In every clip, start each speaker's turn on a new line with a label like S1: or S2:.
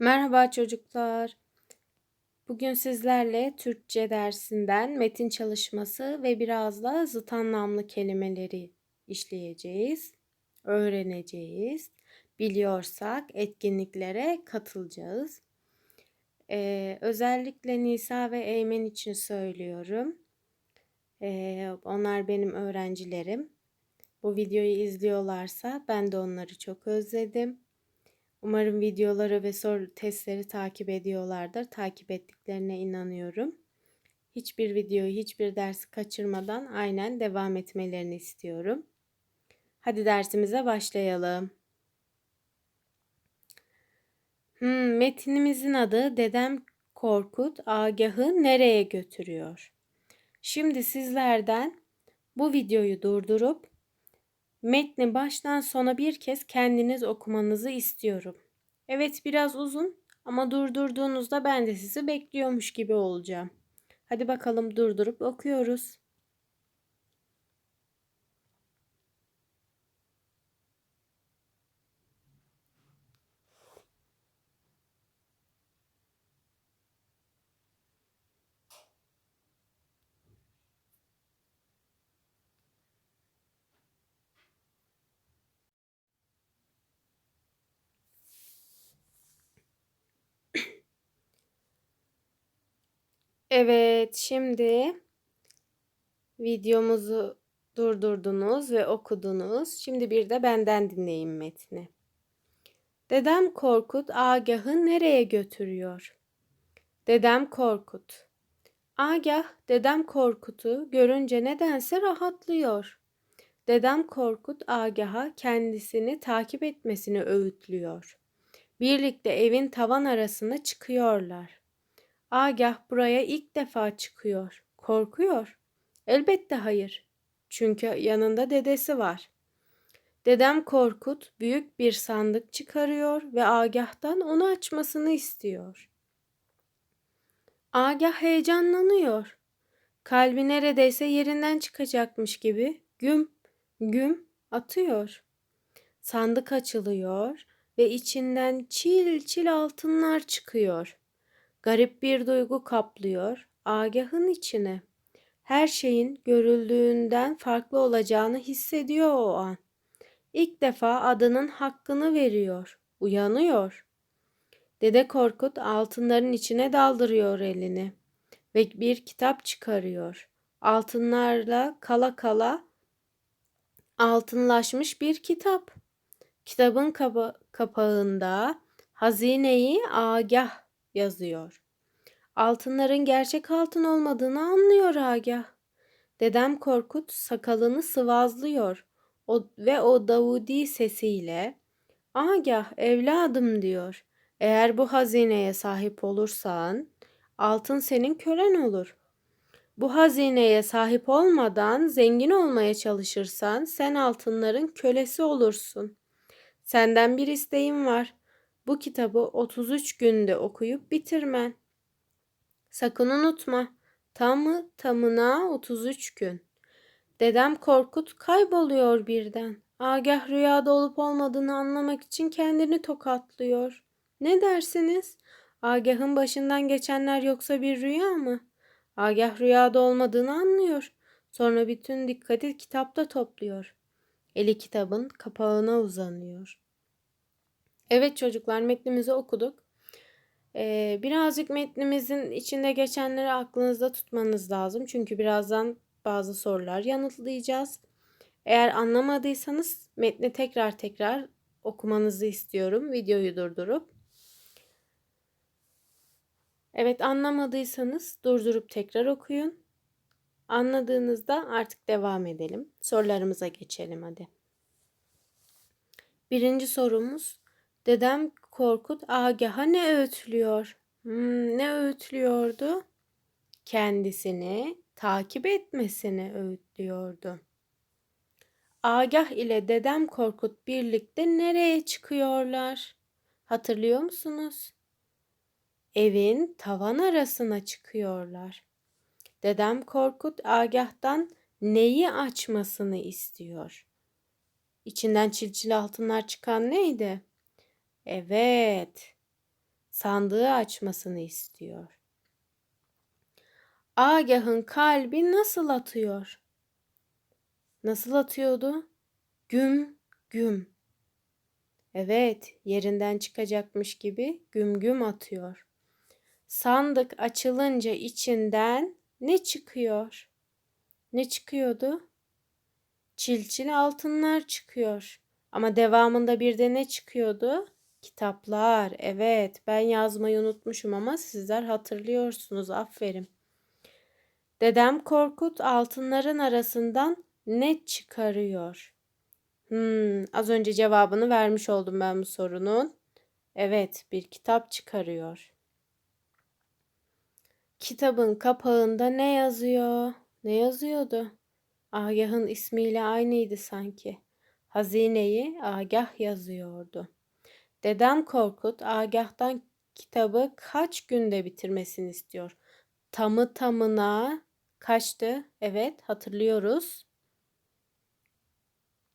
S1: Merhaba çocuklar. Bugün sizlerle Türkçe dersinden metin çalışması ve biraz da zıt anlamlı kelimeleri işleyeceğiz, öğreneceğiz. Biliyorsak etkinliklere katılacağız. Ee, özellikle Nisa ve Eymen için söylüyorum. Ee, onlar benim öğrencilerim. Bu videoyu izliyorlarsa ben de onları çok özledim. Umarım videoları ve soru testleri takip ediyorlardır. Takip ettiklerine inanıyorum. Hiçbir videoyu, hiçbir dersi kaçırmadan aynen devam etmelerini istiyorum. Hadi dersimize başlayalım. Hmm, metinimizin adı Dedem Korkut Agah'ı nereye götürüyor? Şimdi sizlerden bu videoyu durdurup Metni baştan sona bir kez kendiniz okumanızı istiyorum. Evet biraz uzun ama durdurduğunuzda ben de sizi bekliyormuş gibi olacağım. Hadi bakalım durdurup okuyoruz. Evet, şimdi videomuzu durdurdunuz ve okudunuz. Şimdi bir de benden dinleyin metni. Dedem Korkut Agah'ı nereye götürüyor? Dedem Korkut. Agah dedem Korkut'u görünce nedense rahatlıyor. Dedem Korkut Agah'a kendisini takip etmesini öğütlüyor. Birlikte evin tavan arasına çıkıyorlar. Agah buraya ilk defa çıkıyor. Korkuyor. Elbette hayır. Çünkü yanında dedesi var. Dedem Korkut büyük bir sandık çıkarıyor ve Agah'tan onu açmasını istiyor. Agah heyecanlanıyor. Kalbi neredeyse yerinden çıkacakmış gibi güm güm atıyor. Sandık açılıyor ve içinden çil çil altınlar çıkıyor. Garip bir duygu kaplıyor Agah'ın içine. Her şeyin görüldüğünden farklı olacağını hissediyor o an. İlk defa adının hakkını veriyor, uyanıyor. Dede Korkut altınların içine daldırıyor elini ve bir kitap çıkarıyor. Altınlarla kala kala altınlaşmış bir kitap. Kitabın kapa kapağında hazineyi agah yazıyor. Altınların gerçek altın olmadığını anlıyor Agah. Dedem Korkut sakalını sıvazlıyor o, ve o Davudi sesiyle Agah evladım diyor. Eğer bu hazineye sahip olursan altın senin kölen olur. Bu hazineye sahip olmadan zengin olmaya çalışırsan sen altınların kölesi olursun. Senden bir isteğim var. Bu kitabı 33 günde okuyup bitirmen. Sakın unutma. Tamı tamına 33 gün. Dedem Korkut kayboluyor birden. Agah rüyada olup olmadığını anlamak için kendini tokatlıyor. Ne dersiniz? Agah'ın başından geçenler yoksa bir rüya mı? Agah rüyada olmadığını anlıyor. Sonra bütün dikkati kitapta topluyor. Eli kitabın kapağına uzanıyor. Evet çocuklar metnimizi okuduk. Ee, birazcık metnimizin içinde geçenleri aklınızda tutmanız lazım. Çünkü birazdan bazı sorular yanıtlayacağız. Eğer anlamadıysanız metni tekrar tekrar okumanızı istiyorum. Videoyu durdurup. Evet anlamadıysanız durdurup tekrar okuyun. Anladığınızda artık devam edelim. Sorularımıza geçelim hadi. Birinci sorumuz Dedem Korkut Agah'a ne öğütlüyor? Hmm, ne öğütlüyordu? Kendisini takip etmesini öğütlüyordu. Agah ile Dedem Korkut birlikte nereye çıkıyorlar? Hatırlıyor musunuz? Evin tavan arasına çıkıyorlar. Dedem Korkut Agah'tan neyi açmasını istiyor? İçinden çilçil altınlar çıkan neydi? Evet. Sandığı açmasını istiyor. Agah'ın kalbi nasıl atıyor? Nasıl atıyordu? Güm güm. Evet, yerinden çıkacakmış gibi güm güm atıyor. Sandık açılınca içinden ne çıkıyor? Ne çıkıyordu? Çilçil altınlar çıkıyor. Ama devamında bir de ne çıkıyordu? Kitaplar. Evet, ben yazmayı unutmuşum ama sizler hatırlıyorsunuz. Aferin. Dedem Korkut altınların arasından ne çıkarıyor? Hmm, az önce cevabını vermiş oldum ben bu sorunun. Evet, bir kitap çıkarıyor. Kitabın kapağında ne yazıyor? Ne yazıyordu? Agah'ın ismiyle aynıydı sanki. Hazineyi Agah yazıyordu. Dedem Korkut Agah'tan kitabı kaç günde bitirmesini istiyor? Tamı tamına kaçtı? Evet hatırlıyoruz.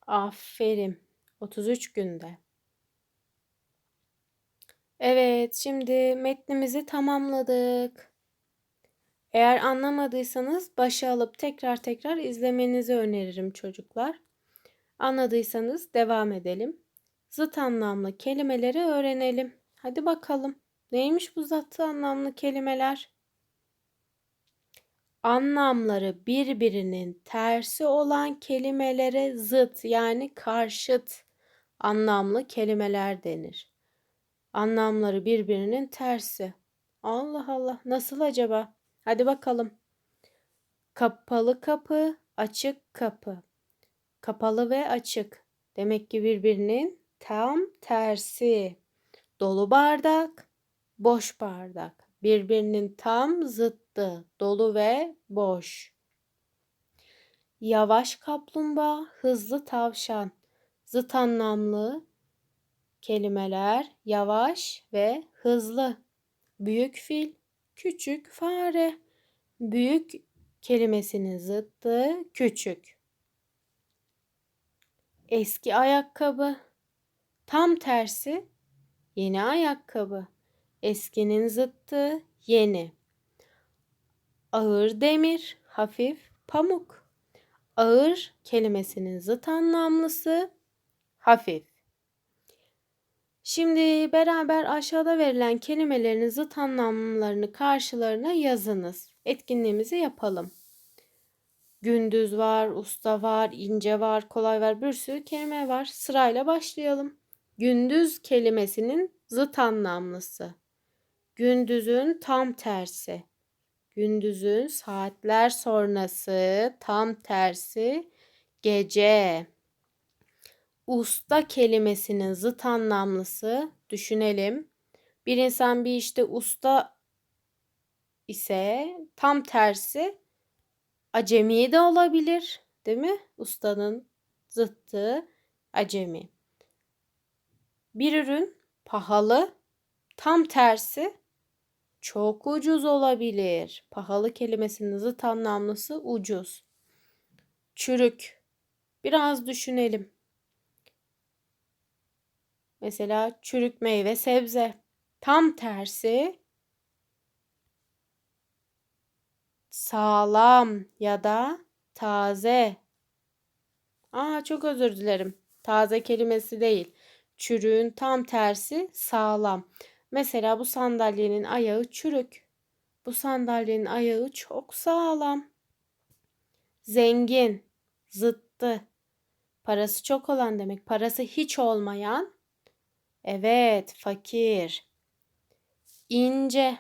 S1: Aferin. 33 günde. Evet, şimdi metnimizi tamamladık. Eğer anlamadıysanız başa alıp tekrar tekrar izlemenizi öneririm çocuklar. Anladıysanız devam edelim. Zıt anlamlı kelimeleri öğrenelim. Hadi bakalım. Neymiş bu zıt anlamlı kelimeler? Anlamları birbirinin tersi olan kelimelere zıt yani karşıt anlamlı kelimeler denir. Anlamları birbirinin tersi. Allah Allah nasıl acaba? Hadi bakalım. Kapalı kapı, açık kapı. Kapalı ve açık. Demek ki birbirinin tam tersi. Dolu bardak, boş bardak. Birbirinin tam zıttı. Dolu ve boş. Yavaş kaplumbağa, hızlı tavşan. Zıt anlamlı kelimeler yavaş ve hızlı. Büyük fil, küçük fare. Büyük kelimesinin zıttı küçük. Eski ayakkabı. Tam tersi yeni ayakkabı. Eskinin zıttı yeni. Ağır demir, hafif pamuk. Ağır kelimesinin zıt anlamlısı hafif. Şimdi beraber aşağıda verilen kelimelerin zıt anlamlarını karşılarına yazınız. Etkinliğimizi yapalım. Gündüz var, usta var, ince var, kolay var, bir sürü kelime var. Sırayla başlayalım. Gündüz kelimesinin zıt anlamlısı. Gündüzün tam tersi. Gündüzün saatler sonrası tam tersi gece. Usta kelimesinin zıt anlamlısı düşünelim. Bir insan bir işte usta ise tam tersi acemi de olabilir, değil mi? Ustanın zıttı acemi. Bir ürün pahalı, tam tersi çok ucuz olabilir. Pahalı kelimesinin zıt anlamlısı ucuz. Çürük. Biraz düşünelim. Mesela çürük meyve sebze. Tam tersi sağlam ya da taze. Aa çok özür dilerim. Taze kelimesi değil. Çürüğün tam tersi sağlam. Mesela bu sandalyenin ayağı çürük. Bu sandalyenin ayağı çok sağlam. Zengin, zıttı. Parası çok olan demek. Parası hiç olmayan. Evet, fakir. İnce.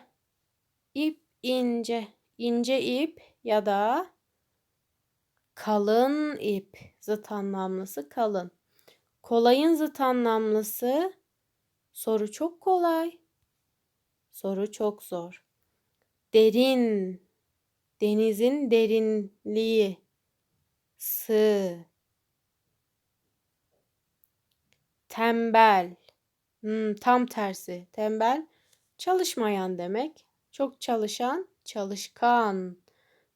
S1: ip ince. İnce ip ya da kalın ip. Zıt anlamlısı kalın. Kolayın zıt anlamlısı soru çok kolay. Soru çok zor. Derin. Denizin derinliği. Sığ. Tembel. Hmm, tam tersi. Tembel çalışmayan demek. Çok çalışan, çalışkan.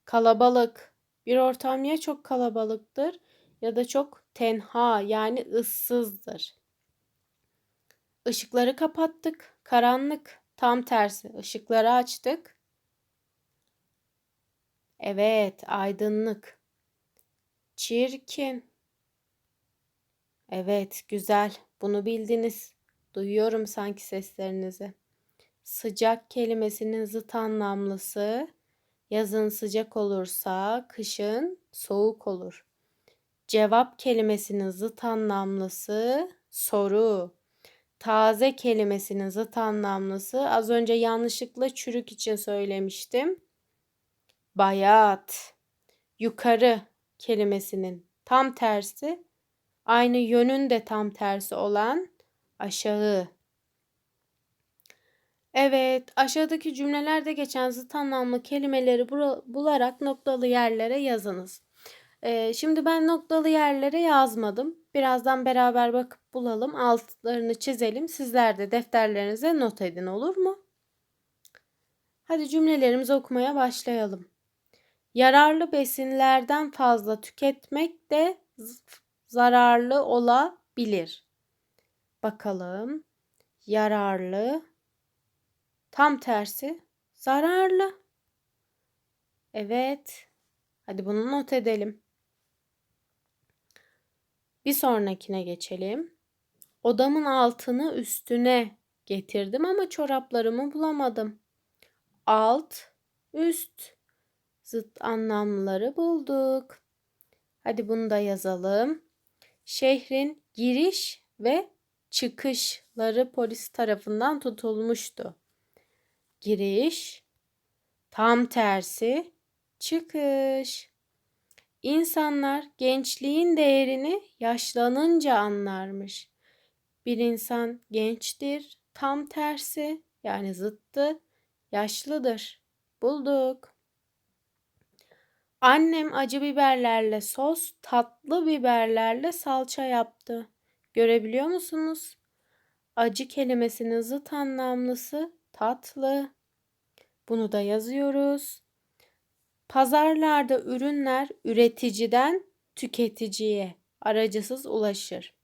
S1: Kalabalık. Bir ortam ya çok kalabalıktır ya da çok tenha yani ıssızdır. Işıkları kapattık. Karanlık. Tam tersi. Işıkları açtık. Evet, aydınlık. Çirkin. Evet, güzel. Bunu bildiniz. Duyuyorum sanki seslerinizi. Sıcak kelimesinin zıt anlamlısı yazın sıcak olursa kışın soğuk olur. Cevap kelimesinin zıt anlamlısı soru. Taze kelimesinin zıt anlamlısı az önce yanlışlıkla çürük için söylemiştim. Bayat. Yukarı kelimesinin tam tersi aynı yönün de tam tersi olan aşağı. Evet, aşağıdaki cümlelerde geçen zıt anlamlı kelimeleri bularak noktalı yerlere yazınız. Ee, şimdi ben noktalı yerlere yazmadım. Birazdan beraber bakıp bulalım, altlarını çizelim. Sizler de defterlerinize not edin olur mu? Hadi cümlelerimizi okumaya başlayalım. Yararlı besinlerden fazla tüketmek de zararlı olabilir. Bakalım. Yararlı tam tersi zararlı. Evet. Hadi bunu not edelim. Bir sonrakine geçelim. Odamın altını üstüne getirdim ama çoraplarımı bulamadım. Alt, üst zıt anlamları bulduk. Hadi bunu da yazalım. Şehrin giriş ve çıkışları polis tarafından tutulmuştu. Giriş, tam tersi çıkış. İnsanlar gençliğin değerini yaşlanınca anlarmış. Bir insan gençtir, tam tersi yani zıttı, yaşlıdır. Bulduk. Annem acı biberlerle sos, tatlı biberlerle salça yaptı. Görebiliyor musunuz? Acı kelimesinin zıt anlamlısı tatlı. Bunu da yazıyoruz. Pazarlarda ürünler üreticiden tüketiciye aracısız ulaşır.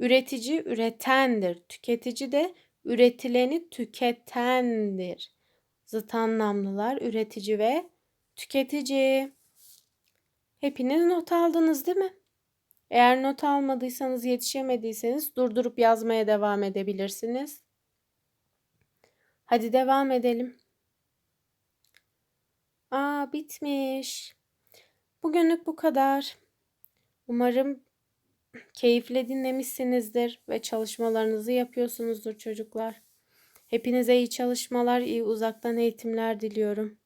S1: Üretici üretendir. Tüketici de üretileni tüketendir. Zıt anlamlılar üretici ve tüketici. Hepiniz not aldınız değil mi? Eğer not almadıysanız, yetişemediyseniz durdurup yazmaya devam edebilirsiniz. Hadi devam edelim. Bitmiş. Bugünlük bu kadar. Umarım keyifle dinlemişsinizdir ve çalışmalarınızı yapıyorsunuzdur çocuklar. Hepinize iyi çalışmalar, iyi uzaktan eğitimler diliyorum.